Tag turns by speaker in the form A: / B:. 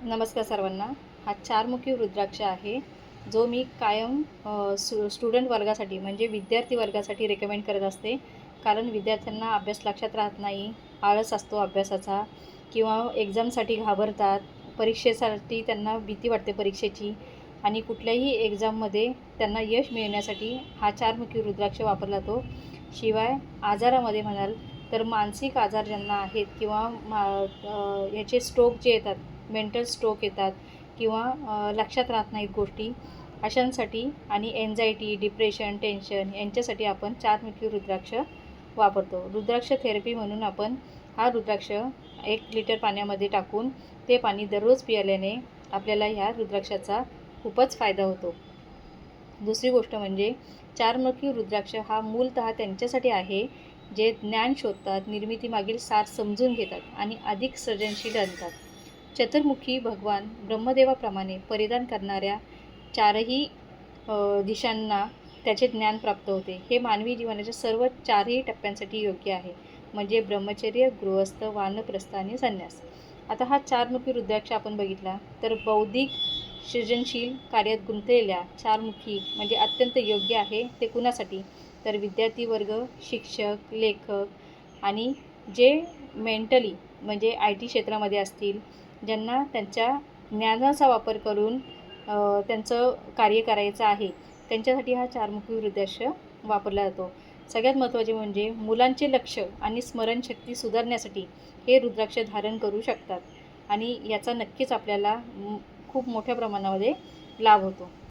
A: नमस्कार सर्वांना. हा चारमुखी रुद्राक्ष आहे जो मी कायम स्टु स्टुडंट वर्गासाठी म्हणजे विद्यार्थी वर्गासाठी रेकमेंड करत असते. कारण विद्यार्थ्यांना अभ्यास लक्षात राहत नाही आळस असतो अभ्यासाचा किंवा एक्झामसाठी घाबरतात परीक्षेसाठी त्यांना भीती वाटते परीक्षेची आणि कुठल्याही एक्झाममध्ये त्यांना यश मिळण्यासाठी हा चारमुखी रुद्राक्ष वापरला जातो. शिवाय आजारामध्ये म्हणाल तर मानसिक आजार ज्यांना आहेत किंवा मा याचे ह्याचे स्ट्रोक जे येतात मेंटल स्ट्रोक येतात किंवा लक्षात राहत नाहीत गोष्टी अशांसाठी आणि एन्झायटी डिप्रेशन टेन्शन यांच्यासाठी आपण चारमुखी रुद्राक्ष वापरतो. रुद्राक्ष थेरपी म्हणून आपण हा रुद्राक्ष एक लिटर पाण्यामध्ये टाकून ते पाणी दररोज पियाल्याने आपल्याला ह्या रुद्राक्षाचा खूपच फायदा होतो. दुसरी गोष्ट म्हणजे चारमुखी रुद्राक्ष हा मूलतः त्यांच्यासाठी आहे जे ज्ञान शोधतात निर्मितीमागील सार समजून घेतात आणि अधिक सर्जनशील बनतात चतुर्मुखी भगवान ब्रह्मदेवाप्रमाणे परिधान करणाऱ्या चारही दिशांना त्याचे ज्ञान प्राप्त होते. हे मानवी जीवनाच्या सर्व चारही टप्प्यांसाठी योग्य आहे. म्हणजे ब्रह्मचर्य गृहस्थ वानप्रस्थ आणि संन्यास. आता हा चारमुखी रुद्राक्ष आपण बघितला तर बौद्धिक सृजनशील कार्यात गुंतलेल्या चारमुखी म्हणजे अत्यंत योग्य आहे ते कुणासाठी? तर विद्यार्थी वर्ग शिक्षक लेखक आणि जे मेंटली म्हणजे आय टी क्षेत्रामध्ये असतील ज्यांना त्यांच्या ज्ञानाचा वापर करून त्यांचं कार्य करायचं आहे त्यांच्यासाठी हा चारमुखी रुद्राक्ष वापरला जातो. सगळ्यात महत्त्वाचे म्हणजे मुलांचे लक्ष आणि स्मरणशक्ती सुधारण्यासाठी हे रुद्राक्ष धारण करू शकतात आणि याचा नक्कीच आपल्याला खूप मोठ्या प्रमाणामध्ये लाभ होतो.